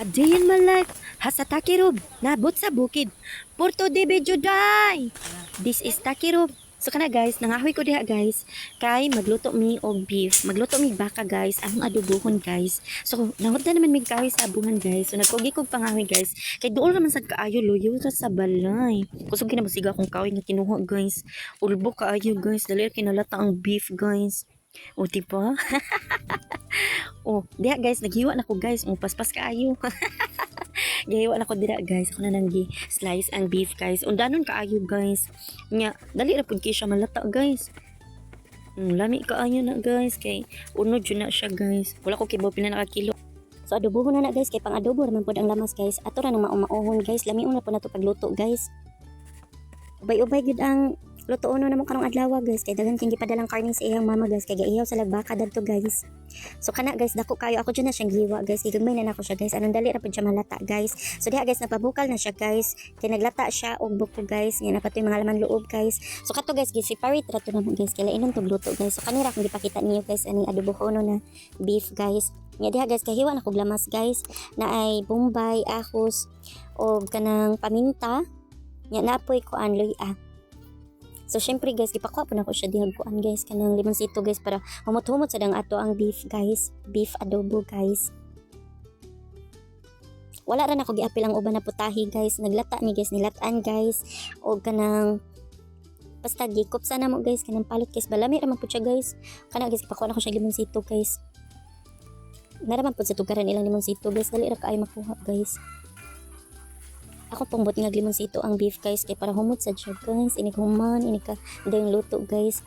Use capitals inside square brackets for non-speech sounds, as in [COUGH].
A day in my life, hasa Takirob, nabot sa bukid. Porto de Bejuday! This is Takirob. So kana guys, nangahoy ko diha guys, kay magluto mi og beef. Magluto mi baka guys, among adobohon guys. So nahudda naman mi kahoy sa abungan guys. So nagkugi kog pangahoy guys. Kay duol naman sad kaayo luyo ra sa balay. Kusog na masiga akong kahoy nga kinuha guys. Ulbo kaayo guys, dali kinalata ang beef guys. O diba? [LAUGHS] oh, diha guys, naghiwa na ko guys. Ang paspas kaayo. [LAUGHS] Gahiwa na ko dira guys. Ako na nang slice ang beef guys. Undanon kaayo guys. Nya, dali pud kay siya malata guys. Mm, lami kaayo na guys kay unod yun na siya guys. Wala ko kibaw pila nakakilo. So adobo na na guys kay pang adobo raman pod ang lamas guys. Ato ra nang maumauhon guys. Lami una po na to pagluto guys. Ubay-ubay gid ang luto uno namo karong adlaw guys kay daghan kini padalang karning sa iyang mama guys kay gaiyaw sa lagbaka dadto guys. So kana guys dako kayo ako dyan na siyang giwa guys. Kay gagmay na nako siya guys. Anong dali ra pud siya malata guys. So diha guys napabukal na siya guys. Kay naglata siya og buko guys. Yan na patoy mga laman loob guys. So kato guys gi-separate ra to namo guys kay lainon tog luto guys. So kanira kung gipakita niyo guys ani adobo ko uno na beef guys. Nga diha guys kahiwa na kog lamas guys na ay bombay, ahos o kanang paminta. Nya napoy ko an luya. So syempre guys gipakuha po na ko siya dihag kuan guys kanang limonsito guys para humot-humot sa dang ato ang beef guys. Beef adobo guys. Wala ra na ko giapil ang uban na putahi guys. Naglata ni guys nilatan guys o kanang basta gikop sana mo guys kanang palot guys balami ra man pud siya guys. Kana guys gipakuha na ko siya limonsito guys. Naraman po sa tugaran ilang limonsito guys. Dali ra kaay makuha guys. Ako pong buti nga limonsito ang beef guys kay para humot sa siya guys. Inig human, inig ka luto guys.